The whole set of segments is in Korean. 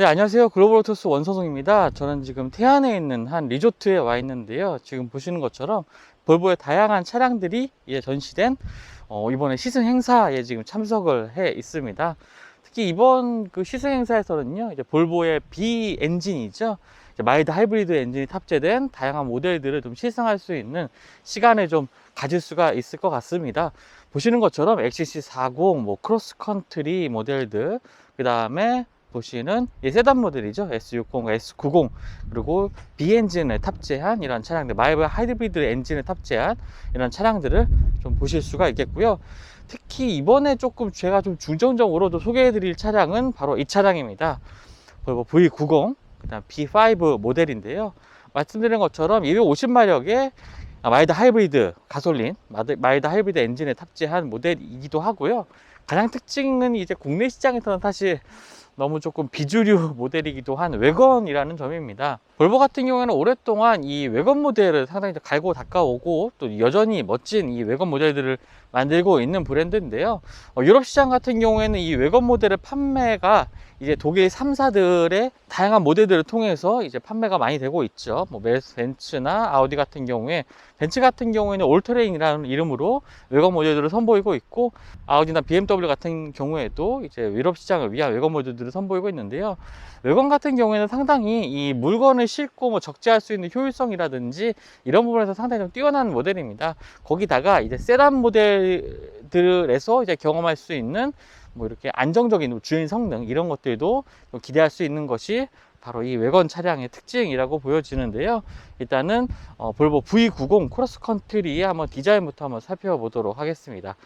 네, 안녕하세요. 글로벌 오토스 원서동입니다. 저는 지금 태안에 있는 한 리조트에 와 있는데요. 지금 보시는 것처럼 볼보의 다양한 차량들이 이제 전시된 어, 이번에 시승 행사에 지금 참석을 해 있습니다. 특히 이번 그 시승 행사에서는요, 이제 볼보의 B 엔진이죠. 마일드 하이브리드 엔진이 탑재된 다양한 모델들을 좀 시승할 수 있는 시간을 좀 가질 수가 있을 것 같습니다. 보시는 것처럼 XC40, 뭐 크로스컨트리 모델들, 그 다음에 보시는 이 세단 모델이죠. S60, S90 그리고 B 엔진을 탑재한 이런 차량들, 마이브 하이브리드 엔진을 탑재한 이런 차량들을 좀 보실 수가 있겠고요. 특히 이번에 조금 제가 좀 중점적으로 좀 소개해드릴 차량은 바로 이 차량입니다. 볼보 V90, 그다음 B5 모델인데요. 말씀드린 것처럼 250마력의 마일드 하이브리드 가솔린, 마일드 하이브리드 엔진에 탑재한 모델이기도 하고요. 가장 특징은 이제 국내 시장에서는 사실 너무 조금 비주류 모델이기도 한 외건이라는 점입니다. 볼보 같은 경우에는 오랫동안 이 외건 모델을 상당히 갈고 닦아오고 또 여전히 멋진 이 외건 모델들을 만들고 있는 브랜드인데요. 어, 유럽 시장 같은 경우에는 이 외건 모델의 판매가 이제 독일 3사들의 다양한 모델들을 통해서 이제 판매가 많이 되고 있죠. 뭐 메르스 벤츠나 아우디 같은 경우에 벤츠 같은 경우에는 올트레인이라는 이름으로 외건 모델들을 선보이고 있고 아우디나 BMW 같은 경우에도 이제 유럽 시장을 위한 외건 모델들을 선보이고 있는데요. 외건 같은 경우에는 상당히 이 물건을 싣고 뭐 적재할 수 있는 효율성이라든지 이런 부분에서 상당히 좀 뛰어난 모델입니다. 거기다가 이제 세단 모델 들에서 이제 경험할 수 있는 뭐 이렇게 안정적인 주행 성능 이런 것들도 좀 기대할 수 있는 것이 바로 이 외건 차량의 특징이라고 보여지는데요. 일단은 어, 볼보 V90 크로스컨트리의 한번 디자인부터 한번 살펴보도록 하겠습니다.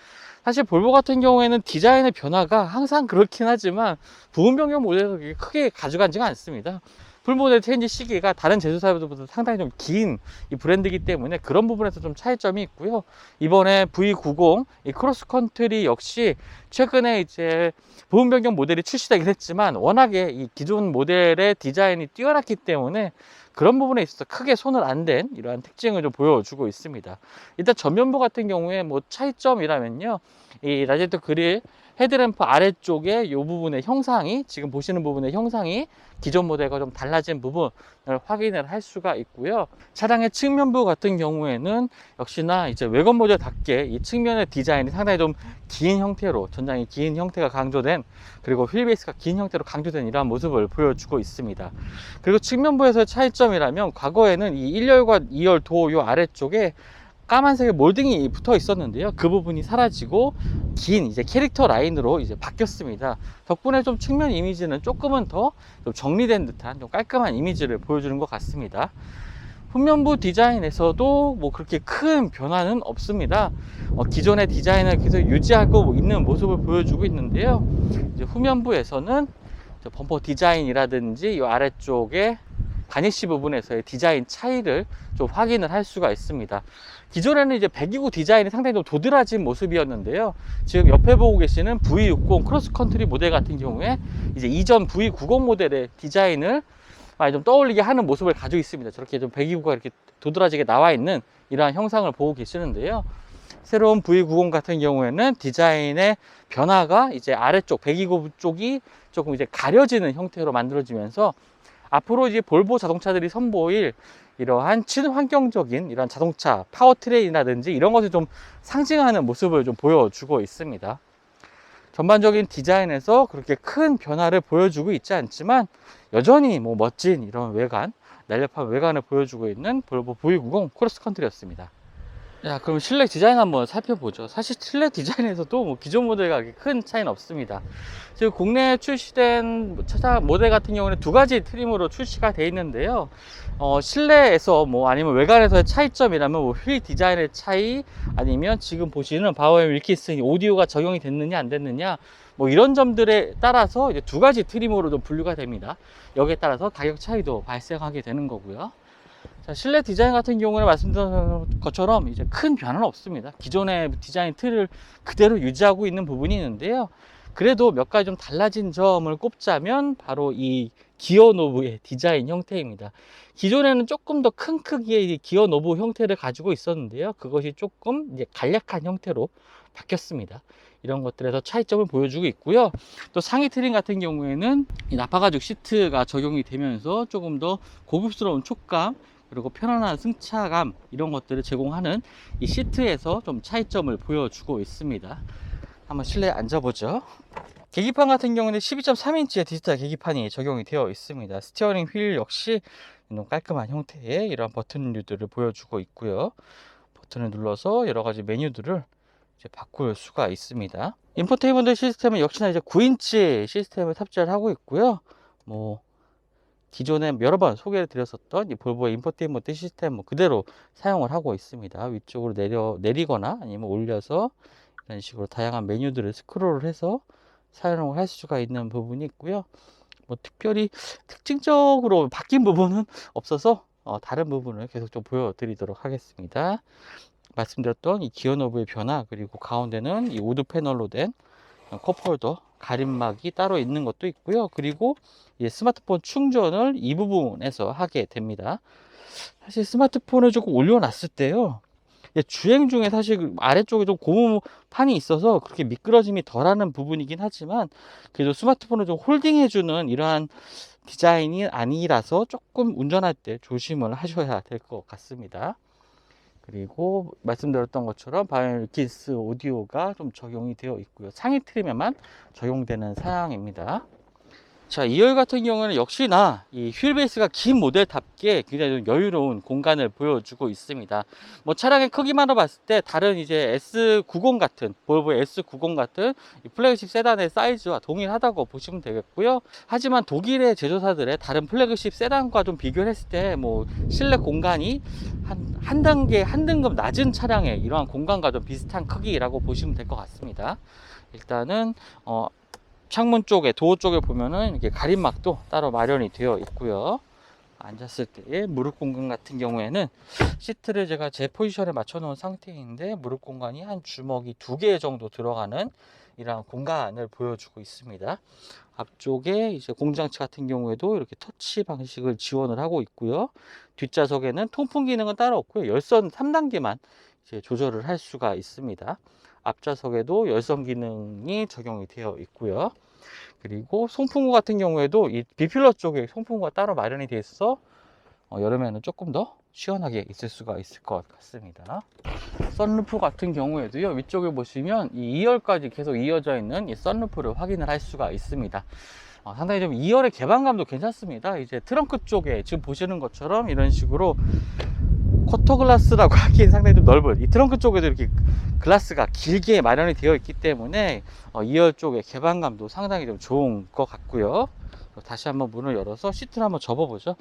사실 볼보 같은 경우에는 디자인의 변화가 항상 그렇긴 하지만 부분 변경 모델에서 크게 가져간지가 않습니다. 풀모델 체인지 시기가 다른 제조사보다 상당히 좀 긴 이 브랜드이기 때문에 그런 부분에서 좀 차이점이 있고요. 이번에 V90 이 크로스컨트리 역시 최근에 이제 부분 변경 모델이 출시되긴 했지만 워낙에 이 기존 모델의 디자인이 뛰어났기 때문에 그런 부분에 있어서 크게 손을 안 댄 이러한 특징을 좀 보여주고 있습니다. 일단 전면부 같은 경우에 뭐 차이점이라면요. 이 라제트 그릴 헤드램프 아래쪽에 이 부분의 형상이 지금 보시는 부분의 형상이 기존 모델과 좀 달라진 부분을 확인을 할 수가 있고요. 차량의 측면부 같은 경우에는 역시나 이제 외관 모델답게 이 측면의 디자인이 상당히 좀 긴 형태로 전장이 긴 형태가 강조된 그리고 휠베이스가 긴 형태로 강조된 이러한 모습을 보여주고 있습니다. 그리고 측면부에서의 차이점이라면 과거에는 이 1열과 2열 도요 아래쪽에 까만색의 몰딩이 붙어 있었는데요. 그 부분이 사라지고 긴 이제 캐릭터 라인으로 이제 바뀌었습니다. 덕분에 좀 측면 이미지는 조금은 더 좀 정리된 듯한 좀 깔끔한 이미지를 보여주는 것 같습니다. 후면부 디자인에서도 뭐 그렇게 큰 변화는 없습니다. 어, 기존의 디자인을 계속 유지하고 있는 모습을 보여주고 있는데요. 이제 후면부에서는 저 범퍼 디자인이라든지 이 아래쪽에 바니쉬 부분에서의 디자인 차이를 좀 확인을 할 수가 있습니다. 기존에는 이제 129 디자인이 상당히 좀 도드라진 모습이었는데요. 지금 옆에 보고 계시는 V60 크로스컨트리 모델 같은 경우에 이제 이전 V90 모델의 디자인을 많이 좀 떠올리게 하는 모습을 가지고 있습니다. 저렇게 좀 129가 이렇게 도드라지게 나와 있는 이러한 형상을 보고 계시는데요. 새로운 V90 같은 경우에는 디자인의 변화가 이제 아래쪽 129 쪽이 조금 이제 가려지는 형태로 만들어지면서 앞으로 이제 볼보 자동차들이 선보일 이러한 친환경적인 이런 자동차 파워트레인이라든지 이런 것을 좀 상징하는 모습을 좀 보여주고 있습니다. 전반적인 디자인에서 그렇게 큰 변화를 보여주고 있지 않지만 여전히 뭐 멋진 이런 외관, 날렵한 외관을 보여주고 있는 볼보 V90 크로스컨트리였습니다. 자, 그럼 실내 디자인 한번 살펴보죠. 사실 실내 디자인에서도 뭐 기존 모델과 큰 차이는 없습니다. 지금 국내에 출시된 차사 모델 같은 경우는 두 가지 트림으로 출시가 되어 있는데요. 어, 실내에서 뭐 아니면 외관에서의 차이점이라면 뭐 휠 디자인의 차이 아니면 지금 보시는 바우엠 윌키슨 오디오가 적용이 됐느냐 안 됐느냐 뭐 이런 점들에 따라서 이제 두 가지 트림으로 좀 분류가 됩니다. 여기에 따라서 가격 차이도 발생하게 되는 거고요. 자, 실내 디자인 같은 경우는 말씀드린 것처럼 이제 큰 변화는 없습니다. 기존의 디자인 틀을 그대로 유지하고 있는 부분이 있는데요. 그래도 몇 가지 좀 달라진 점을 꼽자면 바로 이 기어 노브의 디자인 형태입니다. 기존에는 조금 더 큰 크기의 이 기어 노브 형태를 가지고 있었는데요. 그것이 조금 이제 간략한 형태로 바뀌었습니다. 이런 것들에서 차이점을 보여주고 있고요. 또 상위 트림 같은 경우에는 이 나파 가죽 시트가 적용이 되면서 조금 더 고급스러운 촉감 그리고 편안한 승차감 이런 것들을 제공하는 이 시트에서 좀 차이점을 보여주고 있습니다. 한번 실내에 앉아보죠. 계기판 같은 경우는 12.3인치의 디지털 계기판이 적용이 되어 있습니다. 스티어링 휠 역시 너무 깔끔한 형태의 이런 버튼류들을 보여주고 있고요. 버튼을 눌러서 여러 가지 메뉴들을 이제 바꿀 수가 있습니다. 인포테인먼트 시스템은 역시나 이제 9인치 시스템을 탑재를 하고 있고요. 뭐 기존에 여러 번 소개를 드렸었던 이 볼보의 인포테인먼트 시스템 뭐 그대로 사용을 하고 있습니다. 위쪽으로 내려 내리거나 아니면 올려서 이런 식으로 다양한 메뉴들을 스크롤을 해서 사용을 할 수가 있는 부분이 있고요. 뭐 특별히 특징적으로 바뀐 부분은 없어서 어, 다른 부분을 계속 좀 보여드리도록 하겠습니다. 말씀드렸던 이 기어 노브의 변화 그리고 가운데는 이 우드 패널로 된 컵홀더 가림막이 따로 있는 것도 있고요. 그리고 이 스마트폰 충전을 이 부분에서 하게 됩니다. 사실 스마트폰을 조금 올려놨을 때요. 예, 주행 중에 사실 그 아래쪽에 좀 고무판이 있어서 그렇게 미끄러짐이 덜하는 부분이긴 하지만 그래도 스마트폰을 좀 홀딩해주는 이러한 디자인이 아니라서 조금 운전할 때 조심을 하셔야 될 것 같습니다. 그리고 말씀드렸던 것처럼 바이올키스 오디오가 좀 적용이 되어 있고요. 상위 트림에만 적용되는 사양입니다. 자, 2열 같은 경우는 역시나 이 휠 베이스가 긴 모델답게 굉장히 좀 여유로운 공간을 보여주고 있습니다. 뭐 차량의 크기만으로 봤을 때 다른 이제 S90 같은 볼보 S90 같은 이 플래그십 세단의 사이즈와 동일하다고 보시면 되겠고요. 하지만 독일의 제조사들의 다른 플래그십 세단과 좀 비교를 했을 때 뭐 실내 공간이 한, 한 단계, 한 등급 낮은 차량의 이러한 공간과 좀 비슷한 크기라고 보시면 될 것 같습니다. 일단은 어, 창문 쪽에 도어 쪽에 보면은 이렇게 가림막도 따로 마련이 되어 있고요. 앉았을 때 무릎 공간 같은 경우에는 시트를 제가 제 포지션에 맞춰 놓은 상태인데 무릎 공간이 한 주먹이 두 개 정도 들어가는 이러한 공간을 보여주고 있습니다. 앞쪽에 이제 공장치 같은 경우에도 이렇게 터치 방식을 지원을 하고 있고요. 뒷좌석에는 통풍 기능은 따로 없고요. 열선 3단계만 이제 조절을 할 수가 있습니다. 앞좌석에도 열선 기능이 적용이 되어 있고요. 그리고 송풍구 같은 경우에도 이 비필러 쪽에 송풍구가 따로 마련이 되어 있어서 어, 여름에는 조금 더 시원하게 있을 수가 있을 것 같습니다. 썬루프 같은 경우에도요, 위쪽에 보시면 이 2열까지 계속 이어져 있는 이 썬루프를 확인을 할 수가 있습니다. 어, 상당히 좀 2열의 개방감도 괜찮습니다. 이제 트렁크 쪽에 지금 보시는 것처럼 이런 식으로 쿼터 글라스라고 하기엔 상당히 좀 넓은 이 트렁크 쪽에도 이렇게 글라스가 길게 마련이 되어 있기 때문에 어, 2열 쪽의 개방감도 상당히 좀 좋은 것 같고요. 다시 한번 문을 열어서 시트를 한번 접어보죠.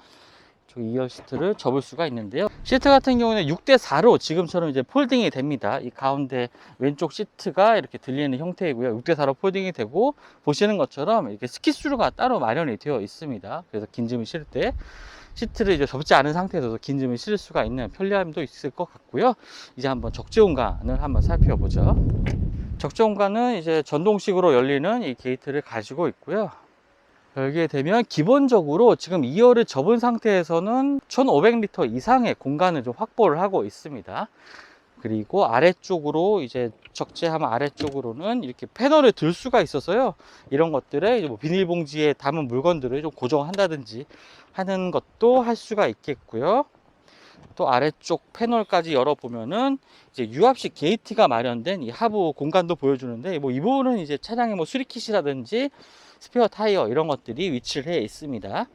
저 2열 시트를 접을 수가 있는데요. 시트 같은 경우는 6대4로 지금처럼 이제 폴딩이 됩니다. 이 가운데 왼쪽 시트가 이렇게 들리는 형태이고요. 6대4로 폴딩이 되고 보시는 것처럼 이렇게 스키스루가 따로 마련이 되어 있습니다. 그래서 긴 짐을 실을 때 시트를 이제 접지 않은 상태에서도 긴 짐을 실을 수가 있는 편리함도 있을 것 같고요. 이제 한번 적재 공간을 한번 살펴보죠. 적재 공간은 이제 전동식으로 열리는 이 게이트를 가지고 있고요. 열게 되면 기본적으로 지금 2열을 접은 상태에서는 1500리터 이상의 공간을 좀 확보를 하고 있습니다. 그리고 아래쪽으로 이제 적재하면 아래쪽으로는 이렇게 패널을 들 수가 있어서요. 이런 것들에 뭐 비닐봉지에 담은 물건들을 좀 고정한다든지 하는 것도 할 수가 있겠고요. 또 아래쪽 패널까지 열어보면은 이제 유압식 게이트가 마련된 이 하부 공간도 보여주는데 뭐 이 부분은 이제 차량의 뭐 수리킷이라든지 스페어 타이어 이런 것들이 위치를 해 있습니다.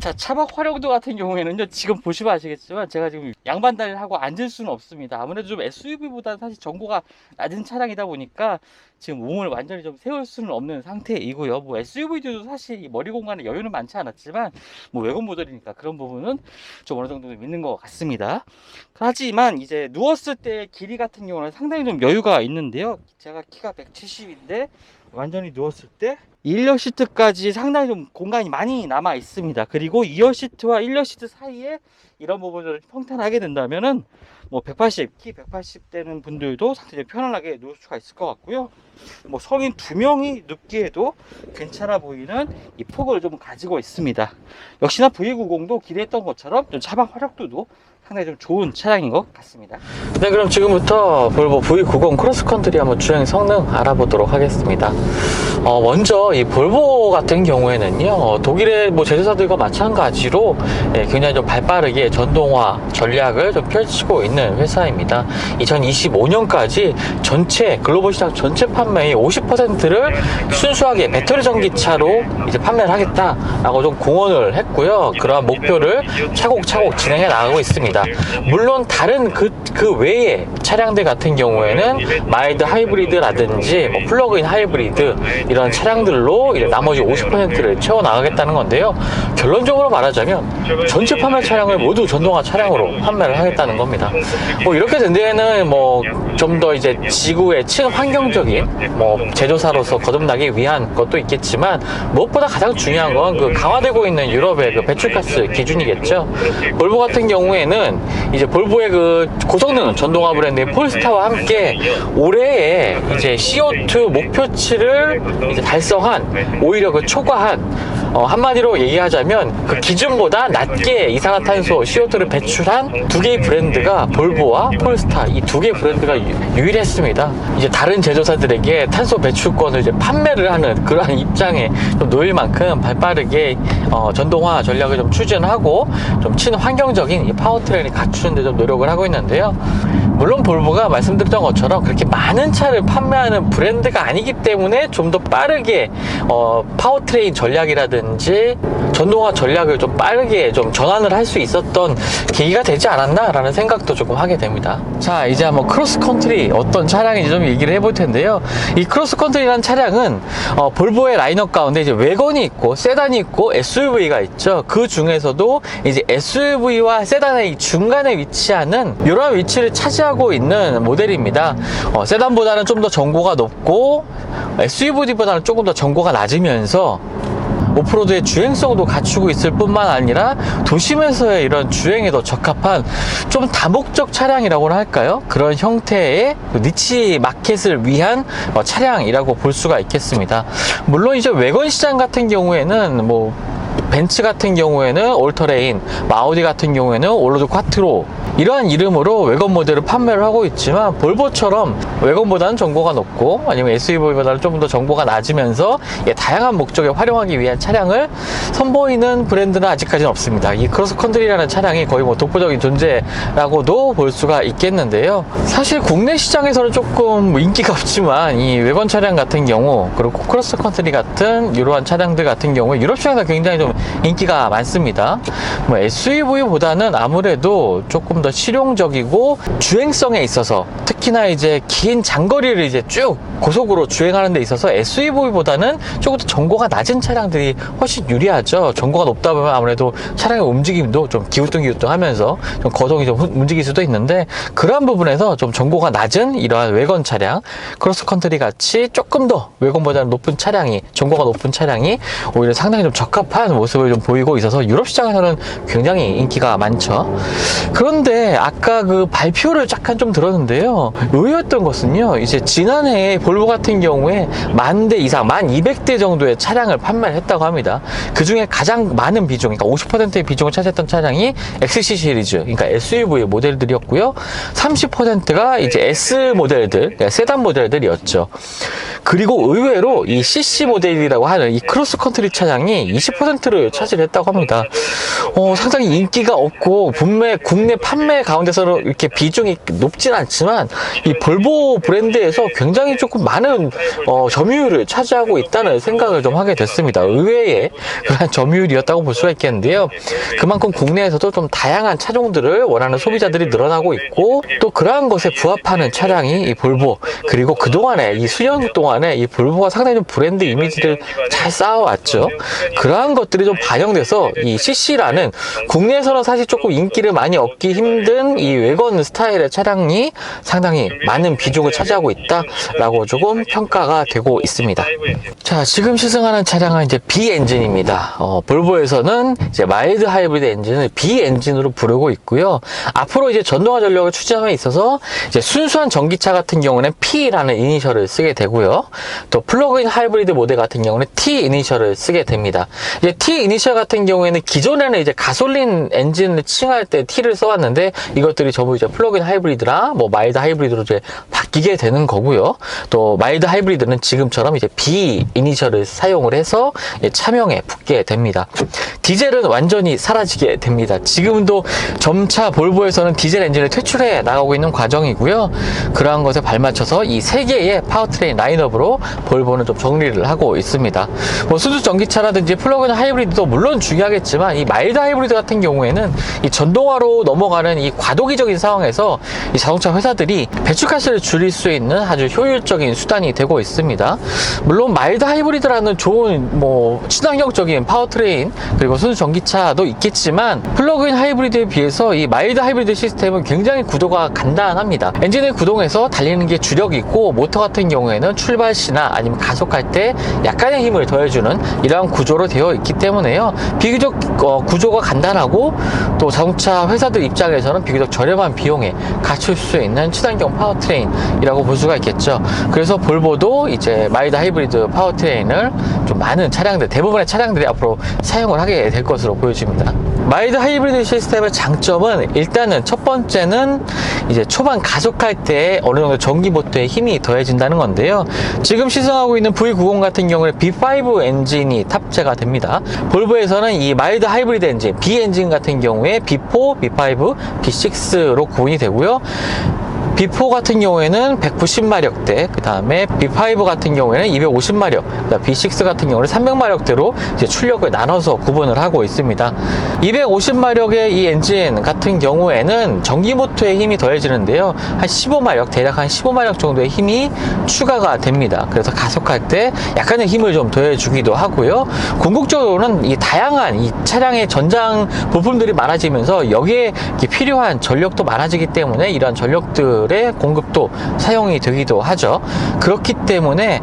자, 차박 활용도 같은 경우에는요, 지금 보시면 아시겠지만, 제가 지금 양반다리를 하고 앉을 수는 없습니다. 아무래도 좀 SUV보다는 사실 정보가 낮은 차량이다 보니까, 지금 몸을 완전히 좀 세울 수는 없는 상태이고요. 뭐 SUV들도 사실 이 머리 공간에 여유는 많지 않았지만, 뭐 외국 모델이니까 그런 부분은 좀 어느 정도 있는 것 같습니다. 하지만 이제 누웠을 때 길이 같은 경우는 상당히 좀 여유가 있는데요. 제가 키가 170인데, 완전히 누웠을 때 1열 시트까지 상당히 좀 공간이 많이 남아 있습니다. 그리고 2열 시트와 1열 시트 사이에 이런 부분을 평탄하게 된다면은 뭐 180, 키 180 되는 분들도 상당히 편안하게 누울 수가 있을 것 같고요. 뭐 성인 두 명이 눕기에도 괜찮아 보이는 이 폭을 좀 가지고 있습니다. 역시나 V90도 기대했던 것처럼 좀 차박 화력도도 상당히 좀 좋은 차량인 것 같습니다. 네, 그럼 지금부터 볼보 V90 크로스컨트리 한번 주행 성능 알아보도록 하겠습니다. 어, 먼저 이 볼보 같은 경우에는요, 어, 독일의 뭐 제조사들과 마찬가지로 예, 굉장히 좀 발빠르게 전동화 전략을 좀 펼치고 있는 회사입니다. 2025년까지 전체 글로벌 시장 전체 판매의 50%를 순수하게 배터리 전기차로 이제 판매를 하겠다라고 좀 공언을 했고요. 그러한 목표를 차곡차곡 진행해 나가고 있습니다. 물론 다른 그, 그 외의 차량들 같은 경우에는 마일드 하이브리드라든지 뭐 플러그인 하이브리드 이런 차량들로 나머지 50%를 채워 나가겠다는 건데요. 결론적으로 말하자면 전체 판매 차량을 모두 전동화 차량으로 판매를 하겠다는 겁니다. 뭐 이렇게 된 데에는 뭐 좀 더 이제 지구의 친환경적인 뭐 제조사로서 거듭나기 위한 것도 있겠지만 무엇보다 가장 중요한 건 그 강화되고 있는 유럽의 그 배출가스 기준이겠죠. 볼보 같은 경우에는 이제 볼보의 그 고성능 전동화 브랜드인 폴스타와 함께 올해에 이제 CO2 목표치를 이제 달성한 오히려 그 초과한 어, 한마디로 얘기하자면 그 기준보다 낮게 이산화탄소 CO2를 배출한 두 개의 브랜드가 볼보와 폴스타 이 두 개의 브랜드가 유- 유일했습니다. 이제 다른 제조사들에게 탄소 배출권을 이제 판매를 하는 그러한 입장에 좀 놓일 만큼 발빠르게 어, 전동화 전략을 좀 추진하고 좀 친환경적인 이 파워트레인을 갖추는 데 좀 노력을 하고 있는데요. 물론 볼보가 말씀드렸던 것처럼 그렇게 많은 차를 판매하는 브랜드가 아니기 때문에 좀 더 빠르게 어, 파워트레인 전략이라든 지 전동화 전략을 좀 빠르게 좀 전환을 할 수 있었던 계기가 되지 않았나라는 생각도 조금 하게 됩니다. 자, 이제 한번 크로스컨트리 어떤 차량인지 좀 얘기를 해볼 텐데요. 이 크로스컨트리라는 차량은 어, 볼보의 라인업 가운데 이제 외건이 있고 세단이 있고 SUV가 있죠. 그 중에서도 이제 SUV와 세단의 이 중간에 위치하는 이러한 위치를 차지하고 있는 모델입니다. 어, 세단보다는 좀 더 전고가 높고 SUV보다는 조금 더 전고가 낮으면서 오프로드의 주행성도 갖추고 있을 뿐만 아니라 도심에서의 이런 주행에도 적합한 좀 다목적 차량이라고나 할까요? 그런 형태의 그 니치 마켓을 위한 어, 차량이라고 볼 수가 있겠습니다. 물론 이제 외관 시장 같은 경우에는 뭐 벤츠 같은 경우에는 올터레인, 마우디 같은 경우에는 올로드 콰트로 이러한 이름으로 외관 모델을 판매를 하고 있지만 볼보처럼 외관보다는 정보가 높고 아니면 SUV보다는 좀더 정보가 낮으면서 예, 다양한 목적에 활용하기 위한 차량을 선보이는 브랜드는 아직까지는 없습니다. 이 크로스컨트리라는 차량이 거의 뭐 독보적인 존재라고도 볼 수가 있겠는데요. 사실 국내 시장에서는 조금 뭐 인기가 없지만 이 외관 차량 같은 경우 그리고 크로스컨트리 같은 이러한 차량들 같은 경우 유럽 시장에서 굉장히 좀 인기가 많습니다. 뭐 SUV보다는 아무래도 조금 더 실용적이고 주행성에 있어서 특히나 이제 긴 장거리를 이제 쭉 고속으로 주행하는 데 있어서 SUV보다는 조금 더 정고가 낮은 차량들이 훨씬 유리하죠. 정고가 높다 보면 아무래도 차량의 움직임도 좀 기우뚱기우뚱 하면서 좀 거동이 좀 움직일 수도 있는데 그러한 부분에서 좀 정고가 낮은 이러한 외건 차량 크로스컨트리 같이 조금 더 외건보다는 높은 차량이 정고가 높은 차량이 오히려 상당히 좀 적합한 모습 을 좀 보이고 있어서 유럽 시장에서는 굉장히 인기가 많죠. 그런데 아까 그 발표를 잠깐 좀 들었는데요. 의외였던 것은요. 이제 지난해에 볼보 같은 경우에 만 대 이상, 만 200대 정도의 차량을 판매를 했다고 합니다. 그 중에 가장 많은 비중, 그러니까 50%의 비중을 차지했던 차량이 XC 시리즈, 그러니까 SUV 모델들이었고요. 30%가 이제 S 모델들, 그러니까 세단 모델들이었죠. 그리고 의외로 이 CC 모델이라고 하는 이 크로스 컨트리 차량이 20%를 차지했다고 합니다. 어, 상당히 인기가 없고 분명 국내 판매 가운데서는 이렇게 비중이 높진 않지만 이 볼보 브랜드에서 굉장히 조금 많은 어, 점유율을 차지하고 있다는 생각을 좀 하게 됐습니다. 의외의 그런 점유율이었다고 볼 수가 있겠는데요. 그만큼 국내에서도 좀 다양한 차종들을 원하는 소비자들이 늘어나고 있고 또 그러한 것에 부합하는 차량이 이 볼보 그리고 그동안에 이 수년 동안에 이 볼보가 상당히 좀 브랜드 이미지를 잘 쌓아왔죠. 그러한 것들이 좀 반영돼서 이 CC라는 국내에서는 사실 조금 인기를 많이 얻기 힘든 이 외건 스타일의 차량이 상당히 많은 비중 비중을 차지하고 있다라고 조금 평가가 되고 있습니다. 자, 지금 시승하는 차량은 이제 B 엔진입니다. 어, 볼보에서는 이제 마일드 하이브리드 엔진을 B 엔진으로 부르고 있고요. 앞으로 이제 전동화 전력을 추진함에 있어서 이제 순수한 전기차 같은 경우는 P라는 이니셜을 쓰게 되고요. 또 플러그인 하이브리드 모델 같은 경우는 T 이니셜을 쓰게 됩니다. 이제 T 이니셜 같은 경우에는 기존에는 이제 가솔린 엔진을 칭할 때 T를 써왔는데 이것들이 전부 이제 플러그인 하이브리드나 뭐 마일드 하이브리드로 이제 바뀌게 되는 거고요. 또 마일드 하이브리드는 지금처럼 이제 B 이니셜을 사용을 해서 차명에 붙게 됩니다. 디젤은 완전히 사라지게 됩니다. 지금도 점차 볼보에서는 디젤 엔진을 퇴출해 나가고 있는 과정이고요. 그러한 것에 발맞춰서 이 세 개의 파워트레인 라인업으로 볼보는 좀 정리를 하고 있습니다. 뭐 수주 전기차라든지 플러그인 하이브리드 도 물론 중요하겠지만 이 마일드 하이브리드 같은 경우에는 이 전동화로 넘어가는 이 과도기적인 상황에서 이 자동차 회사들이 배출가스를 줄일 수 있는 아주 효율적인 수단이 되고 있습니다. 물론 마일드 하이브리드라는 좋은 뭐 친환경적인 파워트레인 그리고 순수 전기차도 있겠지만 플러그인 하이브리드에 비해서 이 마일드 하이브리드 시스템은 굉장히 구도가 간단합니다. 엔진을 구동해서 달리는 게 주력이고 모터 같은 경우에는 출발 시나 아니면 가속할 때 약간의 힘을 더해주는 이러한 구조로 되어 있기 때문에 요. 비교적 어, 구조가 간단하고 또 자동차 회사들 입장에서는 비교적 저렴한 비용에 갖출 수 있는 친환경 파워트레인이라고 볼 수가 있겠죠. 그래서 볼보도 이제 마일드 하이브리드 파워트레인을 좀 많은 차량들, 대부분의 차량들이 앞으로 사용을 하게 될 것으로 보여집니다. 마일드 하이브리드 시스템의 장점은 일단은 첫 번째는 이제 초반 가속할 때 어느 정도 전기 모터의 힘이 더해진다는 건데요. 지금 시승하고 있는 V90 같은 경우는 B5 엔진이 탑재가 됩니다. 볼보에서는 이 마일드 하이브리드 엔진, B 엔진 같은 경우에 B4, B5, B6로 구분이 되고요. B4 같은 경우에는 190마력대, 그 다음에 B5 같은 경우에는 250마력, B6 같은 경우는 300마력대로 이제 출력을 나눠서 구분을 하고 있습니다. 250마력의 이 엔진 같은 경우에는 전기 모터의 힘이 더해지는데요. 한 15마력, 대략 한 15마력 정도의 힘이 추가가 됩니다. 그래서 가속할 때 약간의 힘을 좀 더해주기도 하고요. 궁극적으로는 이 다양한 이 차량의 전장 부품들이 많아지면서 여기에 필요한 전력도 많아지기 때문에 이러한 전력들 의 공급도 사용이 되기도 하죠. 그렇기 때문에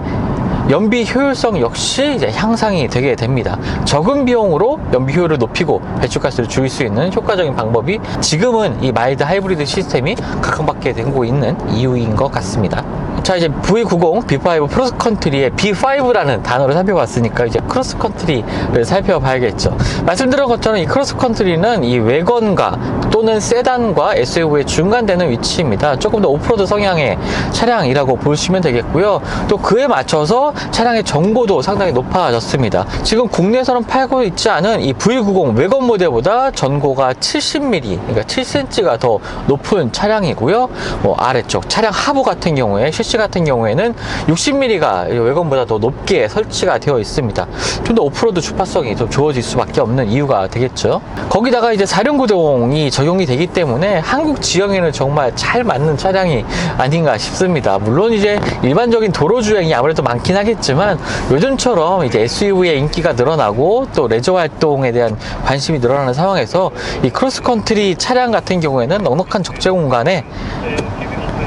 연비 효율성 역시 향상이 되게 됩니다. 적은 비용으로 연비 효율을 높이고 배출가스를 줄일 수 있는 효과적인 방법이 지금은 이 마일드 하이브리드 시스템이 각광받게 되고 있는 이유인 것 같습니다. 자 이제 V90 B5 크로스 컨트리의 B5라는 단어를 살펴봤으니까 이제 크로스 컨트리를 살펴봐야겠죠. 말씀드린 것처럼 이 크로스 컨트리는 이 외건과 또는 세단과 SUV의 중간되는 위치입니다. 조금 더 오프로드 성향의 차량이라고 보시면 되겠고요. 또 그에 맞춰서 차량의 정보도 상당히 높아졌습니다. 지금 국내에서는 팔고 있지 않은 이 V90 외건 모델보다 전고가 70mm, 그러니까 7cm가 더 높은 차량이고요. 뭐 아래쪽 차량 하부 같은 경우에 슈시 같은 경우에는 60mm가 외건보다 더 높게 설치가 되어 있습니다. 좀 더 오프로드 주파성이 좀 좋아질 수밖에 없는 이유가 되겠죠. 거기다가 이제 사륜구동이 적용이 되기 때문에 한국 지형에는 정말 잘 맞는 차량이 아닌가 싶습니다. 물론 이제 일반적인 도로 주행이 아무래도 많긴 하겠지만 요즘처럼 이제 SUV의 인기가 늘어나고 또 레저 활동에 대한 관심이 늘어나는 상황에서 이 크로스컨트리 차량 같은 경우에는 넉넉한 적재 공간에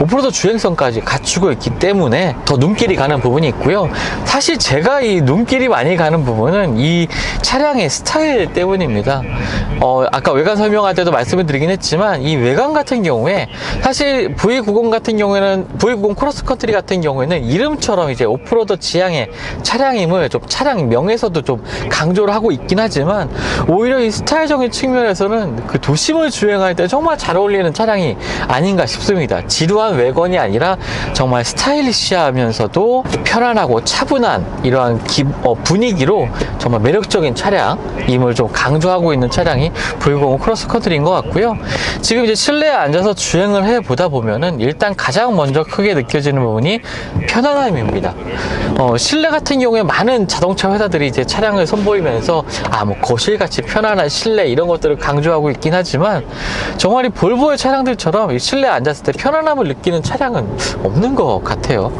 오프로드 주행성까지 갖추고 있기 때문에 더 눈길이 가는 부분이 있고요. 사실 제가 이 눈길이 많이 가는 부분은 이 차량의 스타일 때문입니다. 어, 아까 외관 설명할 때도 말씀을 드리긴 했지만 이 외관 같은 경우에 사실 V90 같은 경우에는 V90 크로스컨트리 같은 경우에는 이름처럼 이제 오프로드 지향의 차량임을 좀 차량 명에서도 좀 강조를 하고 있긴 하지만 오히려 이 스타일적인 측면에서는 그 도심을 주행할 때 정말 잘 어울리는 차량이 아닌가 싶습니다. 지루한 외관이 아니라 정말 스타일리시하면서도 편안하고 차분한 이러한 기- 어, 분위기로 정말 매력적인 차량임을 좀 강조하고 있는 차량이 V90 크로스컨트리인 것 같고요. 지금 이제 실내에 앉아서 주행을 해 보다 보면은 일단 가장 먼저 크게 느껴지는 부분이 편안함입니다. 어, 실내 같은 경우에 많은 자동차 회사들이 이제 차량을 선보이면서 아 뭐 거실같이 편안한 실내 이런 것들을 강조하고 있긴 하지만 정말 이 볼보의 차량들처럼 이 실내에 앉았을 때 편안함을 느끼는 차량은 없는 것 같아요.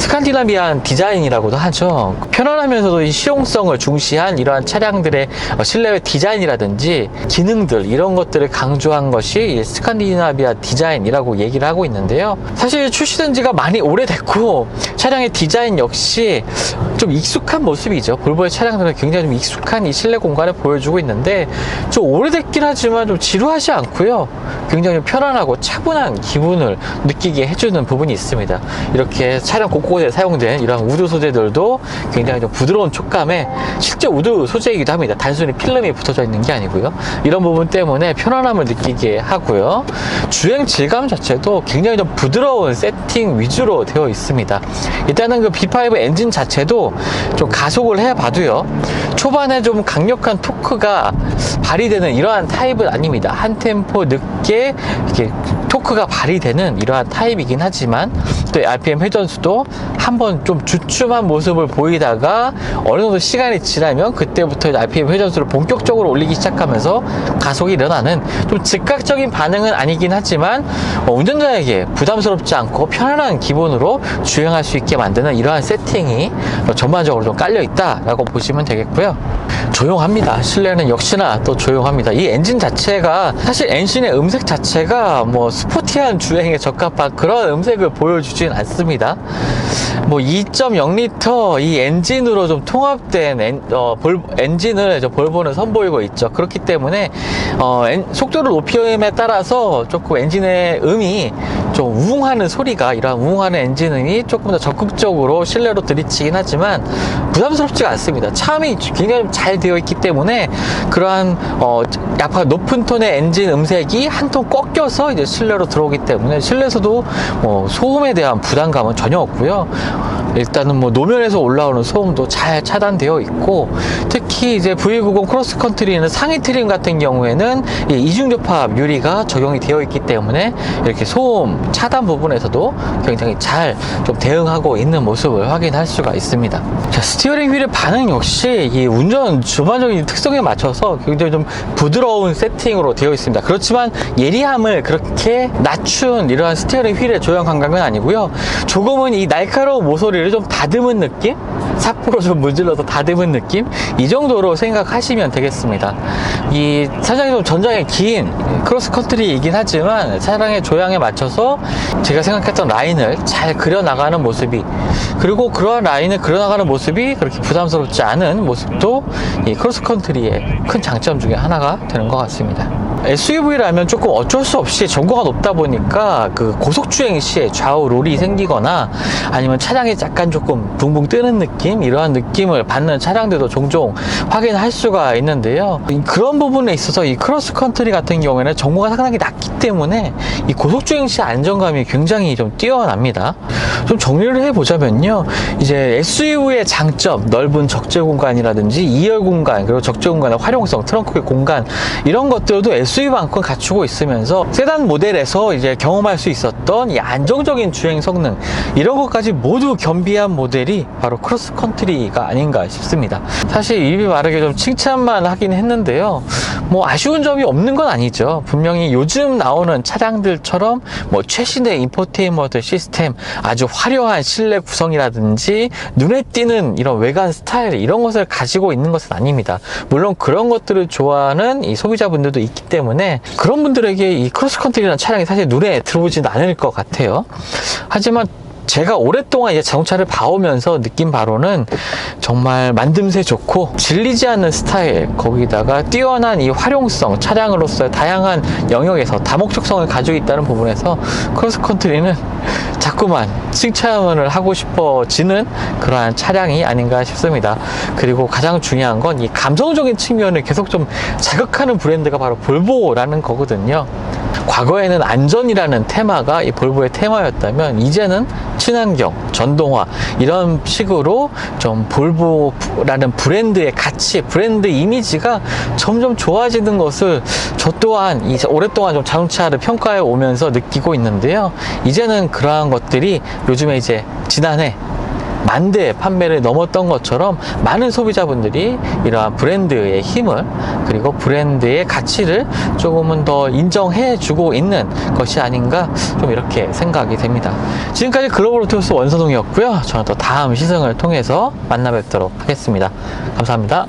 스칸디나비안 디자인이라고도 하죠. 편안하면서도 이 실용성을 중시한 이러한 차량들의 어, 실내외 디자인이라든지 기능들 이런 것들을 강조한 것이 이 스칸디나비아 디자인이라고 얘기를 하고 있는데요. 사실 출시된 지가 많이 오래됐고 차량의 디자인 역시 좀 익숙한 모습이죠. 볼보의 차량들은 굉장히 좀 익숙한 이 실내 공간을 보여주고 있는데 좀 오래됐긴 하지만 좀 지루하지 않고요. 굉장히 좀 편안하고 차분한 기분을 느끼게 해주는 부분이 있습니다. 이렇게 차량 곳곳 에 사용된 이런 우드 소재들도 굉장히 좀 부드러운 촉감에 실제 우드 소재이기도 합니다. 단순히 필름이 붙어져 있는 게 아니고요. 이런 부분 때문에 편안함을 느끼게 하고요. 주행 질감 자체도 굉장히 좀 부드러운 세팅 위주로 되어 있습니다. 일단은 그 B5 엔진 자체도 좀 가속을 해봐도요. 초반에 좀 강력한 토크가 발휘되는 이러한 타입은 아닙니다. 한 템포 늦게 이렇게 토크가 발휘되는 이러한 타입이긴 하지만 또 RPM 회전수도 한번 좀 주춤한 모습을 보이다가 어느 정도 시간이 지나면 그때부터 RPM 회전수를 본격적으로 올리기 시작하면서 가속이 일어나는 좀 즉각적인 반응은 아니긴 하지만 어, 운전자에게 부담스럽지 않고 편안한 기분으로 주행할 수 있게 만드는 이러한 세팅이 어, 전반적으로 좀 깔려 있다라고 보시면 되겠고요. 조용합니다. 실내는 역시나 또 조용합니다. 이 엔진 자체가 사실 엔진의 음색 자체가 뭐 스포티한 주행에 적합한 그런 음색을 보여주진 않습니다. 뭐 2.0리터 이 엔진으로 좀 통합된 엔, 어, 볼, 엔진을 저 볼보는 선보이고 있죠. 그렇기 때문에 어, 엔- 속도를 높임에 따라서 조금 엔진의 음이 좀 우웅하는 소리가 이러한 우웅하는 엔진음이 조금 더 적극적으로 실내로 들이치긴 하지만 부담스럽지가 않습니다. 차음이 굉장히 잘 되어 있기 때문에 그러한 어, 약간 높은 톤의 엔진 음색이 한 톤 꺾여서 이제 실내로 들어오기 때문에 실내에서도 뭐 소음에 대한 부담감은 전혀 없고요. 일단은 뭐 노면에서 올라오는 소음도 잘 차단되어 있고 특히 이제 V90 크로스컨트리는 상위 트림 같은 경우에는 이 이중접합 유리가 적용이 되어 있기 때문에 이렇게 소음 차단 부분에서도 굉장히 잘 좀 대응하고 있는 모습을 확인할 수가 있습니다. 자, 스티어링 휠의 반응 역시 이 운전 전반적인 특성에 맞춰서 굉장히 좀 부드러운 세팅으로 되어 있습니다. 그렇지만 예리함을 그렇게 낮춘 이러한 스티어링 휠의 조형 감각은 아니고요. 조금은 이 날카로운 모서리 를 좀 다듬은 느낌? 삿포로 좀 문질러서 다듬은 느낌? 이 정도로 생각하시면 되겠습니다. 이 차량이 좀 전장에 긴 크로스컨트리이긴 하지만 차량의 조향에 맞춰서 제가 생각했던 라인을 잘 그려나가는 모습이 그리고 그러한 라인을 그려나가는 모습이 그렇게 부담스럽지 않은 모습도 이 크로스컨트리의 큰 장점 중에 하나가 되는 것 같습니다. SUV라면 조금 어쩔 수 없이 전고가 높다 보니까 그 고속주행 시에 좌우 롤이 생기거나 아니면 차량이 약간 조금 붕붕 뜨는 느낌? 이러한 느낌을 받는 차량들도 종종 확인할 수가 있는데요. 이- 그런 부분에 있어서 이 크로스 컨트리 같은 경우에는 전고가 상당히 낮기 때문에 이 고속주행 시 안정감이 굉장히 좀 뛰어납니다. 좀 정리를 해보자면요. 이제 SUV의 장점 넓은 적재 공간이라든지 2열 공간 그리고 적재 공간의 활용성 트렁크의 공간 이런 것들도 SUV만큼 갖추고 있으면서 세단 모델에서 이제 경험할 수 있었던 이 안정적인 주행 성능 이런 것까지 모두 겸 비한 모델이 바로 크로스컨트리가 아닌가 싶습니다. 사실 입이 마르게 좀 칭찬만 하긴 했는데요. 뭐 아쉬운 점이 없는 건 아니죠. 분명히 요즘 나오는 차량들처럼 뭐 최신의 인포테인먼트 시스템, 아주 화려한 실내 구성이라든지 눈에 띄는 이런 외관 스타일 이런 것을 가지고 있는 것은 아닙니다. 물론 그런 것들을 좋아하는 이 소비자분들도 있기 때문에 그런 분들에게 이 크로스컨트리라는 차량이 사실 눈에 들어오진 않을 것 같아요. 하지만 제가 오랫동안 이제 자동차를 봐오면서 느낀 바로는 정말 만듦새 좋고 질리지 않는 스타일 거기다가 뛰어난 이 활용성 차량으로서의 다양한 영역에서 다목적성을 가지고 있다는 부분에서 크로스컨트리는 자꾸만 칭찬을 하고 싶어지는 그러한 차량이 아닌가 싶습니다. 그리고 가장 중요한 건 이 감성적인 측면을 계속 좀 자극하는 브랜드가 바로 볼보라는 거거든요. 과거에는 안전이라는 테마가 이 볼보의 테마였다면 이제는 친환경, 전동화 이런 식으로 좀 볼보라는 브랜드의 가치, 브랜드 이미지가 점점 좋아지는 것을 저 또한 이 오랫동안 좀 자동차를 평가해 오면서 느끼고 있는데요. 이제는 그러한 것들이 요즘에 이제 지난해 만 대 판매를 넘었던 것처럼 많은 소비자분들이 이러한 브랜드의 힘을 그리고 브랜드의 가치를 조금은 더 인정해 주고 있는 것이 아닌가 좀 이렇게 생각이 됩니다. 지금까지 글로벌 오토스 원서동이었고요. 저는 또 다음 시승을 통해서 만나 뵙도록 하겠습니다. 감사합니다.